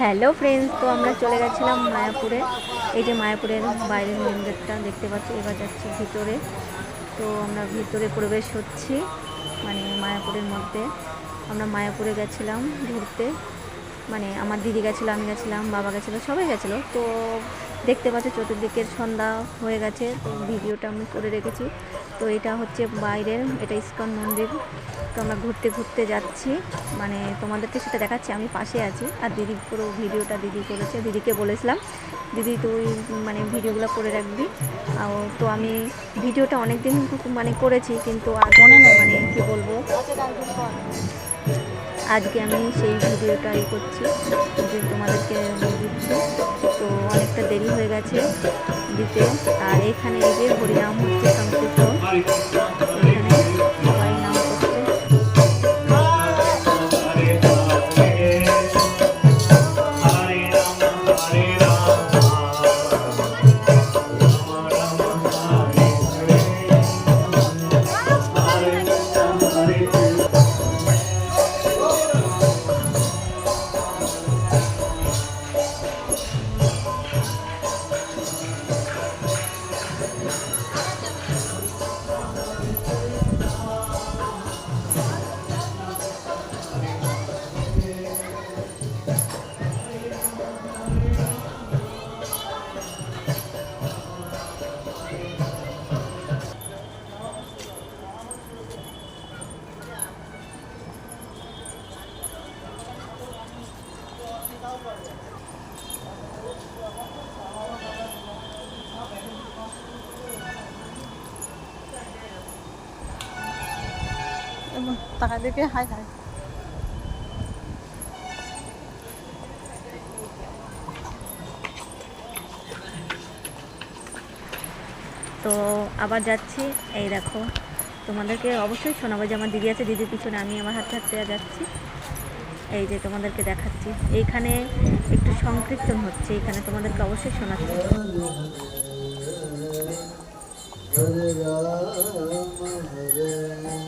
Hello friends, তো আমরা চলে গেছিলাম মায়াপুরে। এই যে মায়াপুরের বাইরের মন্দিরটা দেখতে পাচ্ছি, এবার যাচ্ছি ভিতরে। তো আমরা ভিতরে প্রবেশ হচ্ছি মানে মায়াপুরের মধ্যে। আমরা মায়াপুরে গেছিলাম ঘুরতে। মানে আমার দিদি গেছিল, আমি গেছিলাম, বাবা গেছিল, সবাই গেছিল। তো দেখতে পাচ্ছি চতুর্দিকের সন্ধ্যা হয়ে গেছে তো ভিডিওটা আমি করে রেখেছি। তো এটা হচ্ছে বাইরের এটা ইস্কন মন্দির। তো আমরা ঘুরতে ঘুরতে যাচ্ছি মানে তোমাদেরকে সেটা দেখাচ্ছি আমি পাশে আছি। আর দিদি পুরো ভিডিওটা দিদি করেছে দিদিকে বলেছিলাম দিদি তুই মানে ভিডিওগুলো করে রাখবি। আর তো আমি ভিডিওটা অনেক দিন মানে করেছি কিন্তু আর মনে নেই। মানে কী বলব? আজকে আমি সেই ভিডিওটাই করছি যে তোমাদেরকে দিচ্ছি। তো অনেকটা দেরি হয়ে গেছে দিতে। আর এখানে এই যে হরিনাম হচ্ছে সংস্কৃত হাই হাই। তো আবার যাচ্ছি, এই দেখো, তোমাদেরকে অবশ্যই শোনাবো যে আমার দিদি আছে, দিদির পিছনে আমি আমার হাতে হাতে যাচ্ছি। এই যে তোমাদেরকে দেখাচ্ছি, এইখানে একটু সংকীর্তন হচ্ছে, এখানে তোমাদেরকে অবশ্যই শোনাচ্ছি। হরে রাম, হরে